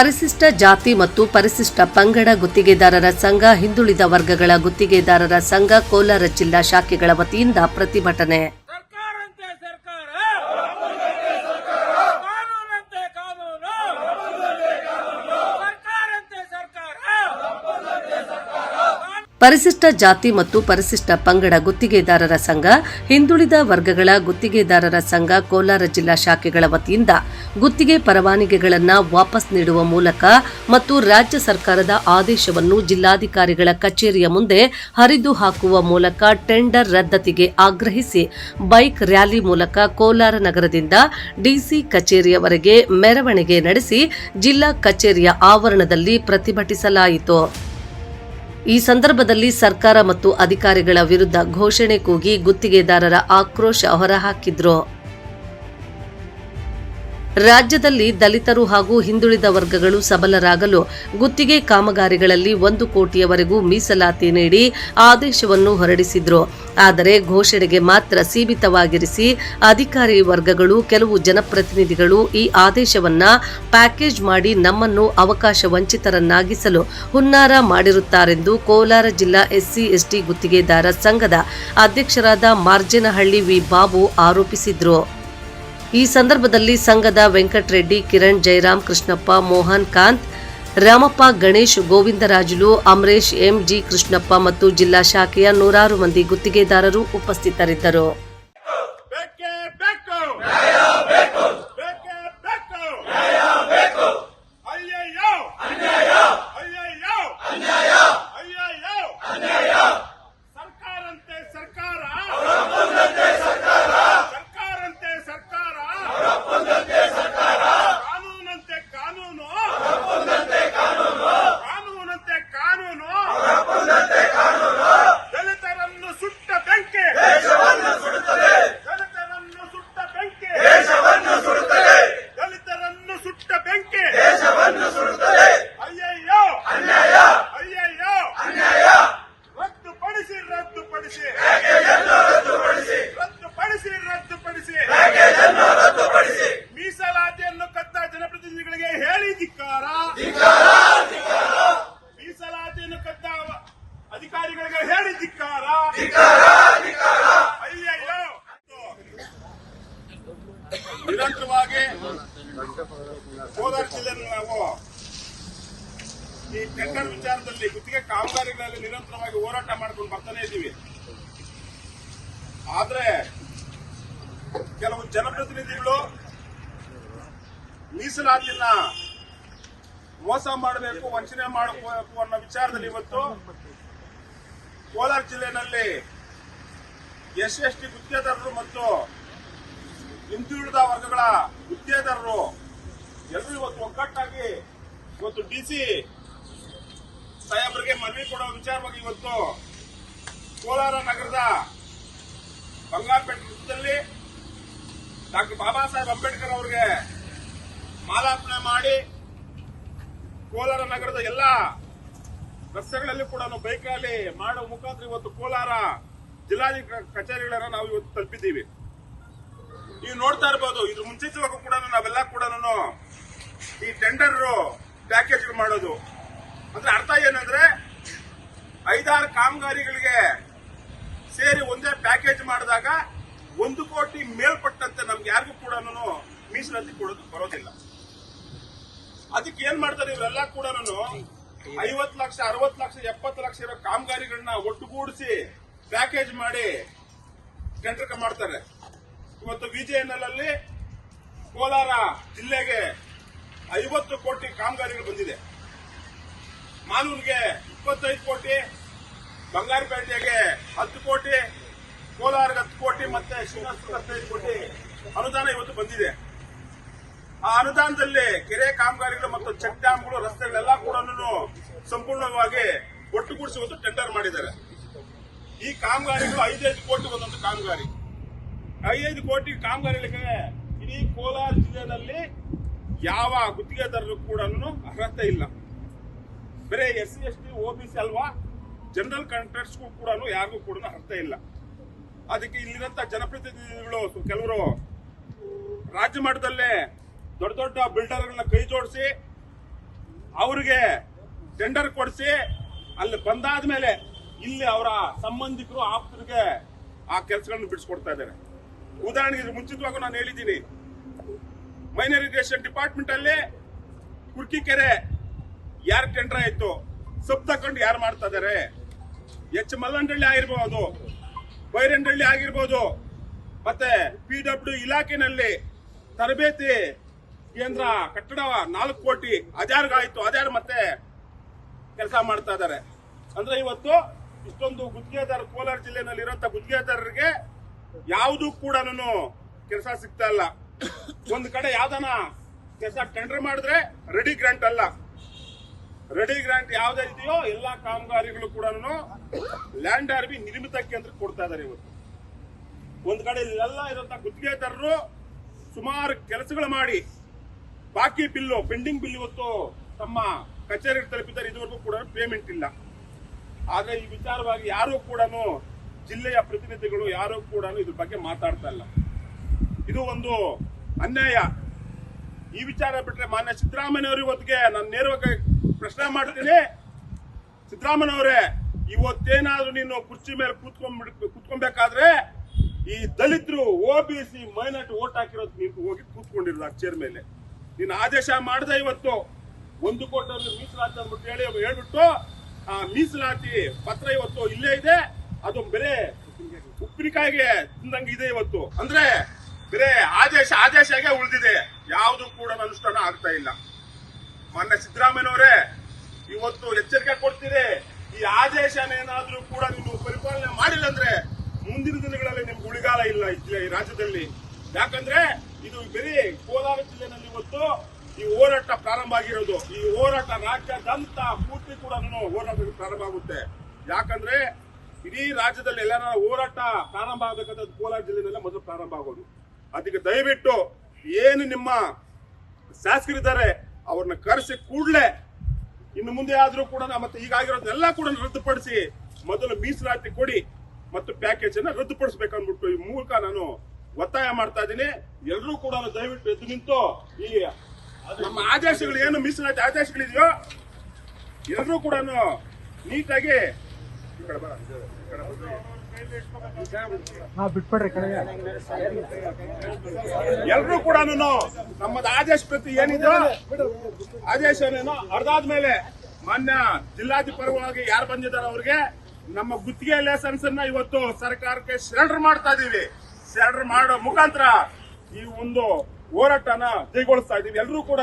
ಪರಿಶಿಷ್ಟ ಜಾತಿ ಮತ್ತು ಪರಿಶಿಷ್ಟ ಪಂಗಡ ಗುತ್ತಿಗೆದಾರರ ಸಂಘ ಹಿಂದುಳಿದ ವರ್ಗಗಳ ಗುತ್ತಿಗೆದಾರರ ಸಂಘ ಕೋಲಾರ ಜಿಲ್ಲಾ ಶಾಖೆಗಳ ವತಿಯಿಂದ ಪ್ರತಿಭಟನೆ. ಪರಿಶಿಷ್ಟ ಜಾತಿ ಮತ್ತು ಪರಿಶಿಷ್ಟ ಪಂಗಡ ಗುತ್ತಿಗೆದಾರರ ಸಂಘ ಹಿಂದುಳಿದ ವರ್ಗಗಳ ಗುತ್ತಿಗೆದಾರರ ಸಂಘ ಕೋಲಾರ ಜಿಲ್ಲಾ ಶಾಖೆಗಳ ವತಿಯಿಂದ ಗುತ್ತಿಗೆ ಪರವಾನಗಿಗಳನ್ನು ವಾಪಸ್ ನೀಡುವ ಮೂಲಕ ಮತ್ತು ರಾಜ್ಯ ಸರ್ಕಾರದ ಆದೇಶವನ್ನು ಜಿಲ್ಲಾಧಿಕಾರಿಗಳ ಕಚೇರಿಯ ಮುಂದೆ ಹರಿದು ಹಾಕುವ ಮೂಲಕ ಟೆಂಡರ್ ರದ್ದತಿಗೆ ಆಗ್ರಹಿಸಿ ಬೈಕ್ ರ್ಯಾಲಿ ಮೂಲಕ ಕೋಲಾರ ನಗರದಿಂದ ಡಿಸಿ ಕಚೇರಿಯವರೆಗೆ ಮೆರವಣಿಗೆ ನಡೆಸಿ ಜಿಲ್ಲಾ ಕಚೇರಿಯ ಆವರಣದಲ್ಲಿ ಪ್ರತಿಭಟಿಸಲಾಯಿತು. ಈ ಸಂದರ್ಭದಲ್ಲಿ ಸರ್ಕಾರ ಮತ್ತು ಅಧಿಕಾರಿಗಳ ವಿರುದ್ಧ ಘೋಷಣೆ ಕೂಗಿ ಗುತ್ತಿಗೆದಾರರ ಆಕ್ರೋಶ ಹೊರಹಾಕಿದ್ರು. ರಾಜ್ಯದಲ್ಲಿ ದಲಿತರು ಹಾಗೂ ಹಿಂದುಳಿದ ವರ್ಗಗಳು ಸಬಲರಾಗಲು ಗುತ್ತಿಗೆ ಕಾಮಗಾರಿಗಳಲ್ಲಿ ಒಂದು ಕೋಟಿಯವರೆಗೂ ಮೀಸಲಾತಿ ನೀಡಿ ಆದೇಶವನ್ನು ಹೊರಡಿಸಿದ್ರು. ಆದರೆ ಘೋಷಣೆಗೆ ಮಾತ್ರ ಸೀಮಿತವಾಗಿರಿಸಿ ಅಧಿಕಾರಿ ವರ್ಗಗಳು ಕೆಲವು ಜನಪ್ರತಿನಿಧಿಗಳು ಈ ಆದೇಶವನ್ನ ಪ್ಯಾಕೇಜ್ ಮಾಡಿ ನಮ್ಮನ್ನು ಅವಕಾಶ ವಂಚಿತರನ್ನಾಗಿಸಲು ಹುನ್ನಾರ ಮಾಡಿರುತ್ತಾರೆಂದು ಕೋಲಾರ ಜಿಲ್ಲಾ ಎಸ್ಸಿ, ಎಸ್ಟಿ ಗುತ್ತಿಗೆದಾರ ಸಂಘದ ಅಧ್ಯಕ್ಷರಾದ ಮಾರ್ಜನಹಳ್ಳಿ ವಿ. ಬಾಬು ಆರೋಪಿಸಿದ್ರು. ಈ ಸಂದರ್ಭದಲ್ಲಿ ಸಂಘದ ವೆಂಕಟರೆಡ್ಡಿ ಕಿರಣ್ ಜಯರಾಮ್ ಕೃಷ್ಣಪ್ಪ, ಮೋಹನ್ ಕಾಂತ್, ರಾಮಪ್ಪ, ಗಣೇಶ್, ಗೋವಿಂದರಾಜುಲು, ಅಮರೇಶ್ ಎಂಜಿ ಕೃಷ್ಣಪ್ಪ ಮತ್ತು ಜಿಲ್ಲಾ ಶಾಖೆಯ ನೂರಾರು ಮಂದಿ ಗುತ್ತಿಗೆದಾರರು ಉಪಸ್ಥಿತರಿದ್ದರು ಬೇಕೇ ಬೇಕು ಬೇಕೇ ಬೇಕು ಅಯ್ಯಯ್ಯೋ ಅಯ್ಯಯ್ಯೋ ಅಯ್ಯಯ್ಯೋ ಸರ್ಕಾರಂತೆ ಸರ್ಕಾರ ಸರ್ಕಾರಂತೆ ಸರ್ಕಾರ ಕಾನೂನಂತೆ ಕಾನೂನು ಕಾನೂನಂತೆ ಕಾನೂನು ದಲಿತರನ್ನು ಸುಟ್ಟ ಬೆಂಕಿ ದಲಿತರನ್ನು ಸುಟ್ಟ ಬೆಂಕಿ ದಲಿತರನ್ನು ಸುಟ್ಟ ಬೆಂಕಿ ಅಯ್ಯಯ್ಯೋ ಅಯ್ಯಯ್ಯೋ ರದ್ದುಪಡಿಸಿ ರದ್ದುಪಡಿಸಿ ರದ್ದುಪಡಿಸಿ ರದ್ದುಪಡಿಸಿ ಮೀಸಲಾತಿಯನ್ನು ಕದ್ದ ಜನಪ್ರತಿನಿಧಿಗಳಿಗೆ ಹೇಳಿ ಧಿಕ್ಕಾರ ಮೀಸಲಾತಿಯನ್ನು ಕದ್ದ ಅಧಿಕಾರಿಗಳಿಗೆ ಹೇಳಿ ಧಿಕ್ಕಾರ. ಅಯ್ಯಯ್ಯೋ. ನಿರಂತರವಾಗಿ ಕೋಲಾರ ಜಿಲ್ಲೆಯನ್ನು ನಾವು ಈ ಟೆಂಡರ್ ವಿಚಾರದಲ್ಲಿ ಗುತ್ತಿಗೆ ಕಾಮಗಾರಿಗಳಲ್ಲಿ ನಿರಂತರವಾಗಿ ಹೋರಾಟ ಮಾಡ್ಕೊಂಡು ಬರ್ತಾನೆ ಇದ್ದೀವಿ. ಆದ್ರೆ ಕೆಲವು ಜನಪ್ರತಿನಿಧಿಗಳು ಮೀಸಲಾತಿನ ಮೋಸ ಮಾಡಬೇಕು ವಂಚನೆ ಮಾಡಬೇಕು ಅನ್ನೋ ವಿಚಾರದಲ್ಲಿ ಇವತ್ತು ಕೋಲಾರ ಜಿಲ್ಲೆಯಲ್ಲಿ ಎಸ್ ಎಸ್ ಟಿ ಗುತ್ತಿಗೆದಾರರು ಮತ್ತು ಹಿಂದುಳಿದ ವರ್ಗಗಳ ಗುತ್ತಿಗೆದಾರರು ಎಲ್ಲರೂ ಇವತ್ತು ಒಗ್ಗಟ್ಟಾಗಿ ಇವತ್ತು ಡಿ ಸಿ ಸಾಹೇಬರಿಗೆ ಮನವಿ ಕೊಡೋ ವಿಚಾರವಾಗಿ ಇವತ್ತು ಕೋಲಾರ ನಗರದ ಬಂಗಾರಪೇಟೆ ವೃತ್ತದಲ್ಲಿ ಡಾಕ್ಟರ್ ಬಾಬಾ ಸಾಹೇಬ್ ಅಂಬೇಡ್ಕರ್ ಅವರಿಗೆ ಮಾಲಾರ್ಪಣೆ ಮಾಡಿ ಕೋಲಾರ ನಗರದ ಎಲ್ಲ ರಸ್ತೆಗಳಲ್ಲಿ ಕೂಡ ನಾವು ಬೈಕ್ ರ್ಯಾಲಿ ಮಾಡೋ ಮುಖಾಂತರ ಇವತ್ತು ಕೋಲಾರ ಜಿಲ್ಲಾಧಿಕಾರಿ ಕಚೇರಿಗಳನ್ನ ನಾವು ಇವತ್ತು ತಲುಪಿದ್ದೀವಿ. ನೀವು ನೋಡ್ತಾ ಇರ್ಬೋದು, ಇದ್ರ ಮುಂಚಿತವಾಗೂ ಕೂಡ ನಾವೆಲ್ಲ ಕೂಡ ಈ ಟೆಂಡರ್ ಪ್ಯಾಕೇಜ್ ಮಾಡೋದು. ಅಂದ್ರೆ ಅರ್ಥ ಏನಂದ್ರೆ, ಐದಾರು ಕಾಮಗಾರಿಗಳಿಗೆ ಸೇರಿ ಒಂದೇ ಪ್ಯಾಕೇಜ್ ಮಾಡಿದಾಗ ಒಂದು ಕೋಟಿ ಮೇಲ್ಪಟ್ಟಂತೆ ನಮ್ಗೆ ಯಾರಿಗೂ ಕೂಡ ಮೀಸಲಾತಿ ಕೊಡೋದು ಬರೋದಿಲ್ಲ. ಅದಕ್ಕೆ ಏನ್ ಮಾಡ್ತಾರೆ ಇವರೆಲ್ಲ ಕೂಡ ಐವತ್ತು ಲಕ್ಷ, ಅರವತ್ತು ಲಕ್ಷ, ಎಪ್ಪತ್ತು ಲಕ್ಷ ಇರೋ ಕಾಮಗಾರಿಗಳನ್ನ ಒಟ್ಟುಗೂಡಿಸಿ ಪ್ಯಾಕೇಜ್ ಮಾಡಿ ಟೆಂಡರ್ ಮಾಡ್ತಾರೆ. ಇವತ್ತು ವಿಜಯನಲ್ ಅಲ್ಲಿ ಕೋಲಾರ ಜಿಲ್ಲೆಗೆ ಐವತ್ತು ಕೋಟಿ ಕಾಮಗಾರಿಗಳು ಬಂದಿದೆ. ಮಾನೂನ್ಗೆ ಇಪ್ಪತ್ತೈದು ಕೋಟಿ, ಬಂಗಾರಪೇಟೆಗೆ ಹತ್ತು ಕೋಟಿ ಕೋಲಾರ ಹತ್ತು ಕೋಟಿ ಮತ್ತೆ ಶ್ರೀನಿವಾಸಪುರ ಹತ್ತೈದು ಕೋಟಿ ಅನುದಾನ ಇವತ್ತು ಬಂದಿದೆ. ಆ ಅನುದಾನದಲ್ಲಿ ಕೆರೆ ಕಾಮಗಾರಿಗಳು ಮತ್ತು ಚೆಕ್ ಡ್ಯಾಮ್ಗಳು, ರಸ್ತೆಗಳೆಲ್ಲ ಕೂಡ ಸಂಪೂರ್ಣವಾಗಿ ಒಟ್ಟುಗೂಡಿಸಿ ಇವತ್ತು ಟೆಂಡರ್ ಮಾಡಿದ್ದಾರೆ. ಈ ಕಾಮಗಾರಿಗಳು ಐದೈದು ಕೋಟಿ ಒಂದೊಂದು ಕಾಮಗಾರಿ. ಐದೈದು ಕೋಟಿ ಕಾಮಗಾರಿಗಳಿಗೆ ಇಡೀ ಕೋಲಾರ ಜಿಲ್ಲೆಯಲ್ಲಿ ಯಾವ ಗುತ್ತಿಗೆದಾರರು ಕೂಡ ಅರ್ಹತೆ ಇಲ್ಲ. ಬರೀ S C, S T OBC ಅಲ್ವಾ, ಜನರಲ್ ಕಾಂಟ್ರಾಕ್ಟ್ಸ್ಗೂ ಕೂಡ ಯಾರಿಗೂ ಕೂಡ ಅರ್ಥ ಇಲ್ಲ. ಅದಕ್ಕೆ ಇಲ್ಲಿರಂತ ಜನಪ್ರತಿನಿಧಿಗಳು, ಕೆಲವರು ರಾಜ್ಯ ಮಟ್ಟದಲ್ಲೇ ದೊಡ್ಡ ದೊಡ್ಡ ಬಿಲ್ಡರ್ಗಳನ್ನ ಕೈ ಜೋಡಿಸಿ, ಅವ್ರಿಗೆ ಟೆಂಡರ್ ಕೊಡಿಸಿ, ಅಲ್ಲಿ ಬಂದಾದ ಮೇಲೆ ಇಲ್ಲಿ ಅವರ ಸಂಬಂಧಿಕರು, ಆಪ್ತರಿಗೆ ಆ ಕೆಲಸಗಳನ್ನು ಬಿಡಿಸ್ಕೊಡ್ತಾ ಇದ್ದಾರೆ. ಉದಾಹರಣೆಗೆ ಮುಂಚಿತವಾಗೂ ನಾನು ಹೇಳಿದ್ದೀನಿ. ಮೈನರ್ ಇರಿಗೇಷನ್ ಡಿಪಾರ್ಟ್ಮೆಂಟ್ ಅಲ್ಲಿ ಕುರ್ಕಿ ಕೆರೆ ಯಾರು ಟೆಂಡರ್ ಆಯ್ತು ಸಬ್ ತಕೊಂಡು ಯಾರು ಮಾಡ್ತಾ ಇದ್ದಾರೆ? ಎಚ್ ಮಲ್ಲಂಡಳ್ಳಿ ಆಗಿರ್ಬೋದು ಬೈರಂಡಳ್ಳಿ ಆಗಿರ್ಬೋದು, ಮತ್ತೆ ಪಿ ಡಬ್ಲ್ಯೂ ಇಲಾಖೆನಲ್ಲಿ ತರಬೇತಿ ಕೇಂದ್ರ ಕಟ್ಟಡ ನಾಲ್ಕು ಕೋಟಿ ಅದ್ಯಾರಿಗಾಯ್ತು ಹಜಾರ್ ಮತ್ತೆ ಕೆಲಸ ಮಾಡ್ತಾ ಇದ್ದಾರೆ ಅಂದ್ರೆ ಇವತ್ತು ಇಷ್ಟೊಂದು ಗುತ್ತಿಗೆದಾರ ಕೋಲಾರ ಜಿಲ್ಲೆನಲ್ಲಿ ಇರುವಂತ ಗುತ್ತಿಗೆದಾರರಿಗೆ ಯಾವುದು ಕೂಡ ಕೆಲಸ ಸಿಗ್ತಾ ಇಲ್ಲ. ಒಂದ್ ಕಡೆ ಯಾವ್ದನ ಕೆಲಸ ಟೆಂಡರ್ ಮಾಡಿದ್ರೆ ರೆಡಿ ಗ್ರಾಂಟ್ ಅಲ್ಲ. ರೆಡಿ ಗ್ರಾಂಟ್ ಯಾವ್ದೇ ಇದೆಯೋ ಎಲ್ಲಾ ಕಾಮಗಾರಿಗಳು ಕೂಡ ಲ್ಯಾಂಡ್ ಆರ್ಬಿ ನಿರ್ಮಿತ ಕೇಂದ್ರಕ್ಕೆ ಕೊಡ್ತಾ ಇದಾರೆ ಇವತ್ತು. ಒಂದ್ ಕಡೆ ಇಲ್ಲೆಲ್ಲ ಇರುವಂತ ಗುತ್ತಿಗೆದಾರರು ಸುಮಾರು ಕೆಲಸಗಳು ಮಾಡಿ ಬಾಕಿ ಬಿಲ್ಲು ಪೆಂಡಿಂಗ್ ಬಿಲ್ ಇವತ್ತು ತಮ್ಮ ಕಚೇರಿ ತಲುಪಿದ್ದಾರೆ. ಇದುವರೆಗೂ ಕೂಡ ಪೇಮೆಂಟ್ ಇಲ್ಲ. ಆದ್ರೆ ಈ ವಿಚಾರವಾಗಿ ಯಾರು ಕೂಡ ಜಿಲ್ಲೆಯ ಪ್ರತಿನಿಧಿಗಳು ಯಾರು ಕೂಡ ಇದ್ರ ಬಗ್ಗೆ ಮಾತಾಡ್ತಾ ಇಲ್ಲ. ಇದು ಒಂದು ಅನ್ಯಾಯ. ಈ ವಿಚಾರ ಬಿಟ್ರೆ ಮಾನ್ಯ ಸಿದ್ದರಾಮಯ್ಯವರು ಇವತ್ತಿಗೆ ನಾನು ನೇರವಾಗಿ ಪ್ರಶ್ನೆ ಮಾಡ್ತೀನಿ. ಸಿದ್ದರಾಮಯ್ಯನವರೇ, ಇವತ್ತೇನಾದ್ರೂ ನೀನು ಕುರ್ಚಿ ಮೇಲೆ ಕೂತ್ಕೊಂಡ್ ಕೂತ್ಕೊಬೇಕಾದ್ರೆ ಈ ದಲಿತರು O B C minority vote ಹಾಕಿರೋದು ನೀವು ಹೋಗಿ ಕೂತ್ಕೊಂಡಿರೋದು ಆ ಚೇರ್ ಮೇಲೆ. ನೀನು ಆದೇಶ ಮಾಡ್ದೆ ಇವತ್ತು. ಒಂದು ಕೋಟಿ ಮೀಸಲಾತಿ ಅಂದ್ಬಿಟ್ಟು ಹೇಳಿ ಹೇಳ್ಬಿಟ್ಟು, ಆ ಮೀಸಲಾತಿ ಪತ್ರ ಇವತ್ತು ಇಲ್ಲೇ ಇದೆ. ಅದು ಬೇರೆ ಉಪ್ಪಿನಕಾಯಿಗೆ ತಿಂದಂಗೆ ಇದೆ ಇವತ್ತು. ಅಂದ್ರೆ ಬೇರೆ ಆದೇಶ ಆದೇಶಗೆ ಉಳಿದಿದೆ. ಯಾವುದು ಕೂಡ ಅನುಷ್ಠಾನ ಆಗ್ತಾ ಇಲ್ಲ. ಮೊನ್ನೆ ಸಿದ್ದರಾಮಯ್ಯನವರೇ, ಇವತ್ತು ಎಚ್ಚರಿಕೆ ಕೊಡ್ತೀರಿ. ಈ ಆದೇಶನೇನಾದ್ರೂ ಕೂಡ ನೀವು ಪರಿಪಾಲನೆ ಮಾಡಿಲ್ಲ ಅಂದ್ರೆ ಮುಂದಿನ ದಿನಗಳಲ್ಲಿ ನಿಮ್ಗೆ ಉಳಿಗಾಲ ಇಲ್ಲ ಈ ಈ ರಾಜ್ಯದಲ್ಲಿ. ಯಾಕಂದ್ರೆ ಇದು ಬರೀ ಕೋಲಾರ ಜಿಲ್ಲೆನಲ್ಲಿ ಇವತ್ತು ಈ ಹೋರಾಟ ಪ್ರಾರಂಭ ಆಗಿರೋದು. ಈ ಹೋರಾಟ ರಾಜ್ಯಾದ್ಯಂತ ಪೂರ್ತಿ ಕೂಡ ಹೋರಾಟ ಪ್ರಾರಂಭ ಆಗುತ್ತೆ. ಯಾಕಂದ್ರೆ ಇಡೀ ರಾಜ್ಯದಲ್ಲಿ ಎಲ್ಲರ ಹೋರಾಟ ಪ್ರಾರಂಭ ಆಗಬೇಕಂತ ಕೋಲಾರ ಜಿಲ್ಲೆನಲ್ಲೇ ಮೊದಲು ಪ್ರಾರಂಭ ಆಗೋದು. ಅದಕ್ಕೆ ದಯವಿಟ್ಟು ಏನು ನಿಮ್ಮ ಶಾಸಕರಿದ್ದಾರೆ ಅವ್ರನ್ನ ಕರೆಸಿ ಕೂಡಲೇ ಇನ್ನು ಮುಂದೆ ಆದ್ರೂ ಕೂಡ ಮತ್ತೆ ಈಗಾಗಿರೋದನ್ನೆಲ್ಲ ಕೂಡ ರದ್ದುಪಡಿಸಿ ಮೊದಲು ಮೀಸಲಾತಿ ಕೊಡಿ ಮತ್ತು ಪ್ಯಾಕೇಜ್ ಅನ್ನ ರದ್ದುಪಡಿಸಬೇಕಂದ್ಬಿಟ್ಟು ಈ ಮೂಲಕ ನಾನು ಒತ್ತಾಯ ಮಾಡ್ತಾ ಇದ್ದೀನಿ. ಎಲ್ಲರೂ ಕೂಡ ದಯವಿಟ್ಟು ಎದ್ದು ನಿಂತು ಈ ನಮ್ಮ ಆದೇಶಗಳು ಏನು ಮೀಸಲಾತಿ ಆದೇಶಗಳಿದೆಯೋ ಎಲ್ಲರೂ ಕೂಡ ನೀಟಾಗಿ ಎಲ್ರೂ ಕಡೆ ನಮ್ಮದ ಆದೇಶ ಪ್ರತಿ ಏನಿದೆ ಆದೇಶನೇನೋ ಅರ್ಧಾದ್ಮೇಲೆ ಮಾನ್ಯ ಜಿಲ್ಲಾಧಿಪರವಾಗಿ ಯಾರು ಬಂದಿದ್ದಾರೆ ಅವ್ರಿಗೆ ನಮ್ಮ ಗುತ್ತಿಗೆ ಲೈಸೆನ್ಸ್ ಅನ್ನ ಇವತ್ತು ಸರ್ಕಾರಕ್ಕೆ ಸರೆಂಡರ್ ಮಾಡ್ತಾ ಇದೀವಿ. ಸರೆಂಡರ್ ಮಾಡೋ ಮುಖಾಂತರ ಈ ಒಂದು ಹೋರಾಟನ ಜೈಗೊಳಿಸ್ತಾ ಇದ್ದೀವಿ. ಎಲ್ಲರೂ ಕೂಡ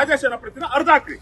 ಆದೇಶನ ಪ್ರತಿನ ಅರ್ಧ ಹಾಕ್ರಿ